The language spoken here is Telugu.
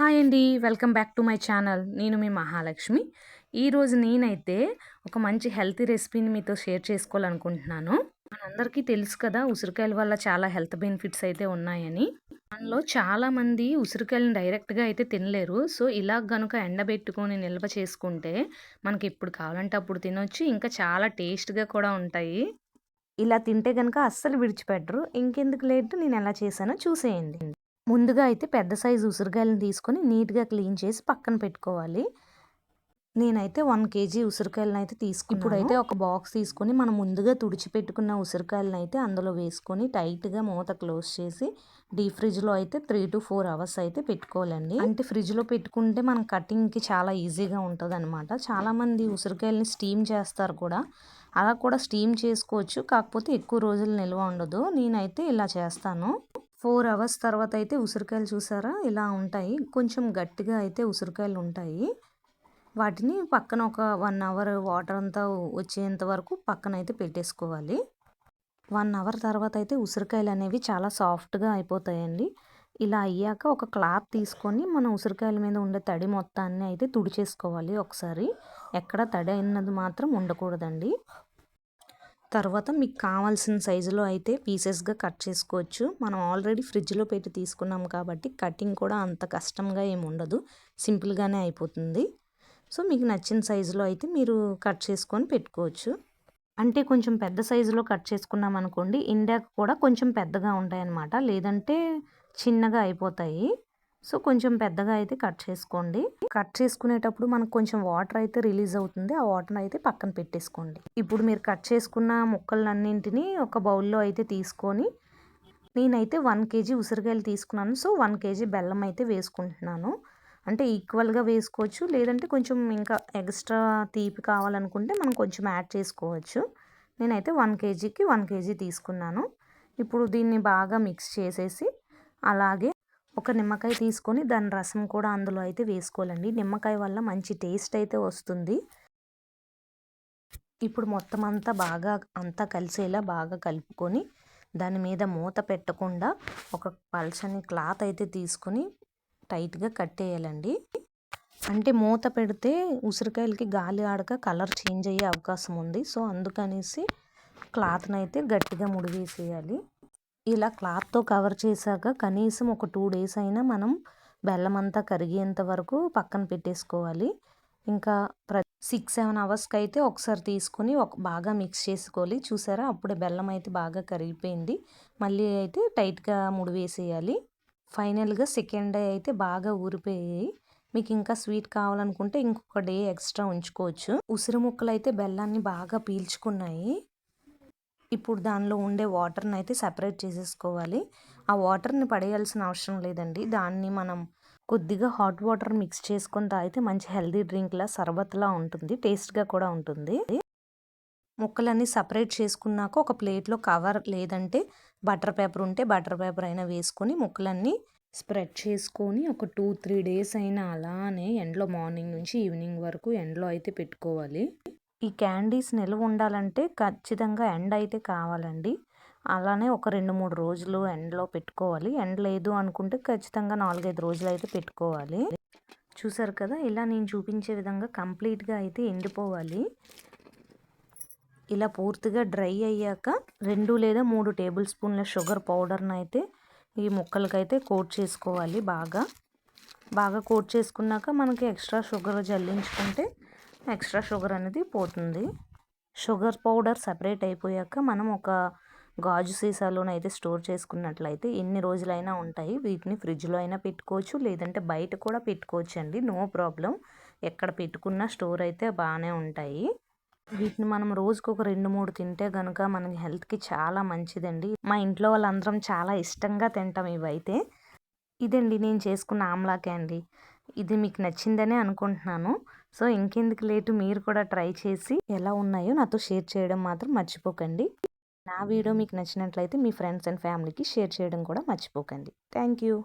హాయ్ అండి welcome back to my channel. నేను మీ మహాలక్ష్మి. ఈరోజు నేనైతే ఒక మంచి హెల్తీ రెసిపీని మీతో షేర్ చేసుకోవాలనుకుంటున్నాను. మనందరికీ తెలుసు కదా ఉసిరికాయల వల్ల చాలా హెల్త్ బెనిఫిట్స్ అయితే ఉన్నాయని. మనలో చాలామంది ఉసిరికాయలను డైరెక్ట్గా అయితే తినలేరు. సో ఇలా గనుక ఎండబెట్టుకొని నిల్వ చేసుకుంటే మనకి ఎప్పుడు కావాలంటే అప్పుడు తినొచ్చు. ఇంకా చాలా టేస్ట్గా కూడా ఉంటాయి. ఇలా తింటే కనుక అస్సలు విడిచిపెట్టరు. ఇంకెందుకు లేట్? నేను ఎలా చేశానో చూసేయండి. ముందుగా అయితే పెద్ద సైజు ఉసిరికాయలను తీసుకొని నీట్గా క్లీన్ చేసి పక్కన పెట్టుకోవాలి. నేనైతే వన్ కేజీ ఉసిరికాయలను అయితే తీసుకుని ఇప్పుడైతే ఒక బాక్స్ తీసుకొని మనం ముందుగా తుడిచిపెట్టుకున్న ఉసిరికాయలను అయితే అందులో వేసుకొని టైట్గా మూత క్లోజ్ చేసి డీప్ ఫ్రిడ్జ్లో అయితే త్రీ టు ఫోర్ అవర్స్ అయితే పెట్టుకోవాలండి. అంటే ఫ్రిడ్జ్లో పెట్టుకుంటే మన కటింగ్కి చాలా ఈజీగా ఉంటుంది అనమాట చాలామంది ఉసిరికాయలని స్టీమ్ చేస్తారు కూడా. అలా కూడా స్టీమ్ చేసుకోవచ్చు. కాకపోతే ఎక్కువ రోజులు నిల్వ ఉండదు. నేనైతే ఇలా చేస్తాను. ఫోర్ అవర్స్ తర్వాత అయితే ఉసిరికాయలు చూసారా? ఇలా ఉంటాయి. కొంచెం గట్టిగా అయితే ఉసిరికాయలు ఉంటాయి. వాటిని పక్కన ఒక వన్ అవర్ వాటర్ అంతా వచ్చేంత వరకు పక్కన అయితే పెట్టేసుకోవాలి. వన్ అవర్ తర్వాత అయితే ఉసిరికాయలు అనేవి చాలా సాఫ్ట్గా అయిపోతాయండి. ఇలా అయ్యాక ఒక క్లాత్ తీసుకొని మన ఉసిరికాయల మీద ఉండే తడి మొత్తాన్ని అయితే తుడిచేసుకోవాలి ఒకసారి. ఎక్కడ తడి అయినది మాత్రం ఉండకూడదండి. తర్వాత మీకు కావాల్సిన సైజులో అయితే పీసెస్గా కట్ చేసుకోవచ్చు. మనం ఆల్రెడీ ఫ్రిడ్జ్లో పెట్టి తీసుకున్నాం కాబట్టి కటింగ్ కూడా అంత కష్టంగా ఏమి ఉండదు. సింపుల్గానే అయిపోతుంది. సో మీకు నచ్చిన సైజులో అయితే మీరు కట్ చేసుకొని పెట్టుకోవచ్చు. అంటే కొంచెం పెద్ద సైజులో కట్ చేసుకున్నాం అనుకోండి ఇండియాకు కూడా కొంచెం పెద్దగా ఉంటాయి అన్నమాట లేదంటే చిన్నగా అయిపోతాయి. సో కొంచెం పెద్దగా అయితే కట్ చేసుకోండి. కట్ చేసుకునేటప్పుడు మనకు కొంచెం వాటర్ అయితే రిలీజ్ అవుతుంది. ఆ వాటర్ అయితే పక్కన పెట్టేసుకోండి. ఇప్పుడు మీరు కట్ చేసుకున్న ముక్కలన్నింటినీ ఒక బౌల్లో అయితే తీసుకొని నేనైతే వన్ కేజీ ఉసిరికాయలు తీసుకున్నాను. సో వన్ కేజీ బెల్లం అయితే వేసుకుంటున్నాను. అంటే ఈక్వల్గా వేసుకోవచ్చు. లేదంటే కొంచెం ఇంకా ఎక్స్ట్రా తీపి కావాలనుకుంటే మనం కొంచెం యాడ్ చేసుకోవచ్చు. నేనైతే వన్ కేజీకి వన్ కేజీ తీసుకున్నాను. ఇప్పుడు దీన్ని బాగా మిక్స్ చేసేసి అలాగే ఒక నిమ్మకాయ తీసుకొని దాని రసం కూడా అందులో అయితే వేసుకోవాలండి. నిమ్మకాయ వల్ల మంచి టేస్ట్ అయితే వస్తుంది. ఇప్పుడు మొత్తం అంతా బాగా అంతా కలిసేలా బాగా కలుపుకొని దాని మీద మూత పెట్టకుండా ఒక పల్చని క్లాత్ అయితే తీసుకొని టైట్గా కట్టేయాలండి. అంటే మూత పెడితే ఉసిరికాయలకి గాలి ఆడక కలర్ చేంజ్ అయ్యే అవకాశం ఉంది. సో అందుకనేసి క్లాత్ని అయితే గట్టిగా ముడివేసేయాలి. ఇలా క్లాత్తో కవర్ చేశాక కనీసం ఒక టూ డేస్ అయినా మనం బెల్లం అంతా కరిగేంత వరకు పక్కన పెట్టేసుకోవాలి. ఇంకా ప్ర సిక్స్ సెవెన్ అవర్స్కి అయితే ఒకసారి తీసుకొని ఒక బాగా మిక్స్ చేసుకోవాలి. చూసారా? అప్పుడే బెల్లం అయితే బాగా కరిగిపోయింది. మళ్ళీ అయితే టైట్గా ముడి వేసేయాలి. ఫైనల్గా సెకండ్ డే అయితే బాగా ఊరిపోయాయి. మీకు ఇంకా స్వీట్ కావాలనుకుంటే ఇంకొక డే ఎక్స్ట్రా ఉంచుకోవచ్చు. ఉసిరి ముక్కలు అయితే బెల్లాన్ని బాగా పీల్చుకున్నాయి. ఇప్పుడు దానిలో ఉండే వాటర్ని అయితే సపరేట్ చేసేసుకోవాలి. ఆ వాటర్ని పడేయాల్సిన అవసరం లేదండి. దాన్ని మనం కొద్దిగా హాట్ వాటర్ మిక్స్ చేసుకొని తాగితే మంచి హెల్దీ డ్రింక్లా సర్బత్లా ఉంటుంది. టేస్ట్గా కూడా ఉంటుంది. ముక్కలన్నీ సపరేట్ చేసుకున్నాక ఒక ప్లేట్లో కవర్ లేదంటే బటర్ పేపర్ ఉంటే బటర్ పేపర్ అయినా వేసుకొని ముక్కలన్నీ స్ప్రెడ్ చేసుకొని ఒక టూ త్రీ డేస్ అయినా అలానే ఎండలో మార్నింగ్ నుంచి ఈవినింగ్ వరకు ఎండలో అయితే పెట్టుకోవాలి. ఈ క్యాండీస్ నిల్వ ఉండాలంటే ఖచ్చితంగా ఎండ అయితే కావాలండి. అలానే ఒక రెండు మూడు రోజులు ఎండలో పెట్టుకోవాలి. ఎండ లేదు అనుకుంటే ఖచ్చితంగా నాలుగైదు రోజులు అయితే పెట్టుకోవాలి. చూసారు కదా ఇలా నేను చూపించే విధంగా కంప్లీట్గా అయితే ఎండిపోవాలి. ఇలా పూర్తిగా డ్రై అయ్యాక రెండు లేదా మూడు టేబుల్ స్పూన్ల షుగర్ పౌడర్ని అయితే ఈ ముక్కలకైతే కోట్ చేసుకోవాలి బాగా. బాగా కోట్ చేసుకున్నాక మనకి ఎక్స్ట్రా షుగర్ జల్లించుకుంటే ఎక్స్ట్రా షుగర్ అనేది పోతుంది. షుగర్ పౌడర్ సపరేట్ అయిపోయాక మనం ఒక గాజు సీసాలోనైతే స్టోర్ చేసుకున్నట్లయితే ఎన్ని రోజులైనా ఉంటాయి. వీటిని ఫ్రిడ్జ్లో అయినా పెట్టుకోవచ్చు లేదంటే బయట కూడా పెట్టుకోవచ్చు అండి. No problem. ఎక్కడ పెట్టుకున్నా స్టోర్ అయితే బాగానే ఉంటాయి. వీటిని మనం రోజుకు ఒక రెండు మూడు తింటే కనుక మనకి హెల్త్కి చాలా మంచిదండి. మా ఇంట్లో వాళ్ళందరం చాలా ఇష్టంగా తింటాం ఇవైతే. ఇదండి నేను చేసుకున్న ఆమ్లా క్యాండీ ఇది మీకు నచ్చిందనే అనుకుంటున్నాను. సో ఇంకెందుకు లేటు మీరు కూడా ట్రై చేసి ఎలా ఉన్నాయో నాతో షేర్ చేయడం మాత్రం మర్చిపోకండి. నా వీడియో మీకు నచ్చినట్లయితే మీ ఫ్రెండ్స్ అండ్ ఫ్యామిలీకి షేర్ చేయడం కూడా మర్చిపోకండి. Thank you.